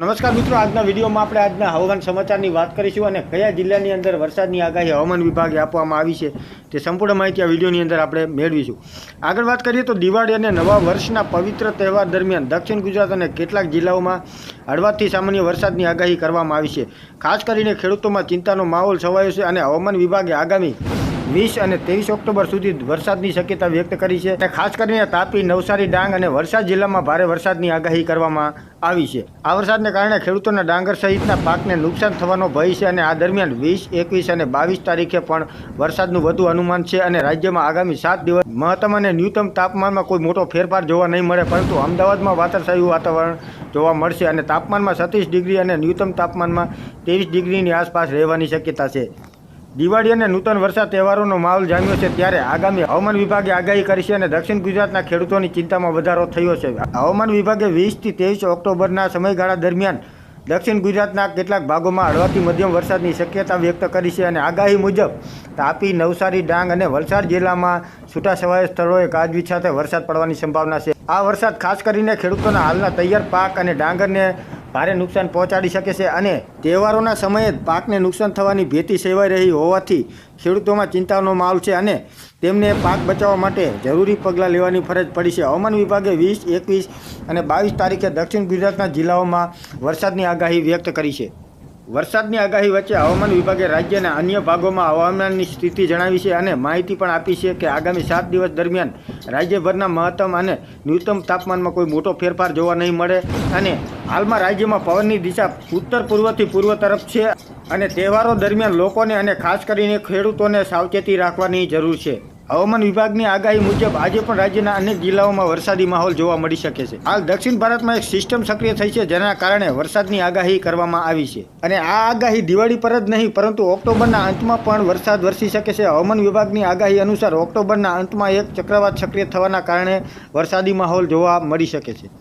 નમસ્કાર મિત્રો, આજના વિડીયોમાં આપણે આજના હવામાન સમાચારની વાત કરીશું અને કયા જિલ્લાની અંદર વરસાદની આગાહી હવામાન વિભાગે આપવામાં આવી છે તે સંપૂર્ણ માહિતી આ વિડીયોની અંદર આપણે મેળવીશું. આગળ વાત કરીએ તો દિવાળી અને નવા વર્ષના પવિત્ર તહેવાર દરમિયાન દક્ષિણ ગુજરાત અને કેટલાક જિલ્લાઓમાં હળવાથી સામાન્ય વરસાદની આગાહી કરવામાં આવી છે. ખાસ કરીને ખેડૂતોમાં ચિંતાનો માહોલ છવાયો છે અને હવામાન વિભાગે આગામી વીસ અને ત્રેવીસ ઓક્ટોબર સુધી વરસાદની શક્યતા વ્યક્ત કરી છે. અને ખાસ કરીને તાપી, નવસારી, ડાંગ અને વલસાડ જિલ્લામાં ભારે વરસાદની આગાહી કરવામાં આવી છે. આ વરસાદને કારણે ખેડૂતોના ડાંગર સહિતના પાકને નુકસાન થવાનો ભય છે અને આ દરમિયાન વીસ, એકવીસ અને બાવીસ તારીખે પણ વરસાદનું વધુ અનુમાન છે અને રાજ્યમાં આગામી સાત દિવસ મહત્તમ અને ન્યૂનતમ તાપમાનમાં કોઈ મોટો ફેરફાર જોવા નહીં મળે, પરંતુ અમદાવાદમાં વાદળછાયું વાતાવરણ જોવા મળશે અને તાપમાનમાં સત્રીસ ડિગ્રી અને ન્યૂનતમ તાપમાનમાં ત્રેવીસ ડિગ્રીની આસપાસ રહેવાની શક્યતા છે. દિવાળી અને નૂતન વર્ષા તહેવારોનો માહોલ જામ્યો છે ત્યારે આગામી હવામાન વિભાગે આગાહી કરી છે અને દક્ષિણ ગુજરાતના ખેડૂતોની ચિંતામાં વધારો થયો છે. હવામાન વિભાગે વીસથી ત્રેવીસ ઓક્ટોબરના સમયગાળા દરમિયાન દક્ષિણ ગુજરાતના કેટલાક ભાગોમાં હળવાથી મધ્યમ વરસાદની શક્યતા વ્યક્ત કરી છે અને આગાહી મુજબ તાપી, નવસારી, ડાંગ અને વલસાડ જિલ્લામાં છૂટાછવાયા સ્થળોએ ગાજવીજ સાથે વરસાદ પડવાની સંભાવના છે. આ વરસાદ ખાસ કરીને ખેડૂતોના હાલના તૈયાર પાક અને ડાંગરને ભારે નુકસાન પહોંચાડી શકે છે અને તહેવારોના સમયે જ પાકને નુકસાન થવાની ભીતિ સેવાઈ રહી હોવાથી ખેડૂતોમાં ચિંતાનો માહોલ છે અને તેમને પાક બચાવવા માટે જરૂરી પગલાં લેવાની ફરજ પડી છે. હવામાન વિભાગે વીસ, એકવીસ અને બાવીસ તારીખે દક્ષિણ ગુજરાતના જિલ્લાઓમાં વરસાદની આગાહી વ્યક્ત કરી છે. વરસાદની આગાહી વચ્ચે હવામાન વિભાગે રાજ્યના અન્ય ભાગોમાં હવામાનની સ્થિતિ જણાવી છે અને માહિતી પણ આપી છે કે આગામી સાત દિવસ દરમિયાન રાજ્યભરના મહત્તમ અને ન્યૂનતમ તાપમાનમાં કોઈ મોટો ફેરફાર જોવા નહીં મળે અને હાલમાં રાજ્યમાં પવનની દિશા ઉત્તર પૂર્વથી પૂર્વ તરફ છે અને તહેવારો દરમિયાન લોકોને અને ખાસ કરીને ખેડૂતોને સાવચેતી રાખવાની જરૂર છે. હવામાન વિભાગની આગાહી મુજબ આજે પણ રાજ્યના અનેક જિલ્લાઓમાં વરસાદી માહોલ જોવા મળી શકે છે. હાલ દક્ષિણ ભારતમાં એક સિસ્ટમ સક્રિય થઈ છે જેના કારણે વરસાદની આગાહી કરવામાં આવી છે. અને આ આગાહી દિવાળી પર જ નહીં, પરંતુ ઓક્ટોબરના અંતમાં પણ વરસાદ વરસી શકે છે. હવામાન વિભાગની આગાહી અનુસાર ઓક્ટોબરના અંતમાં એક ચક્રવાત સક્રિય થવાના કારણે વરસાદી માહોલ જોવા મળી શકે છે.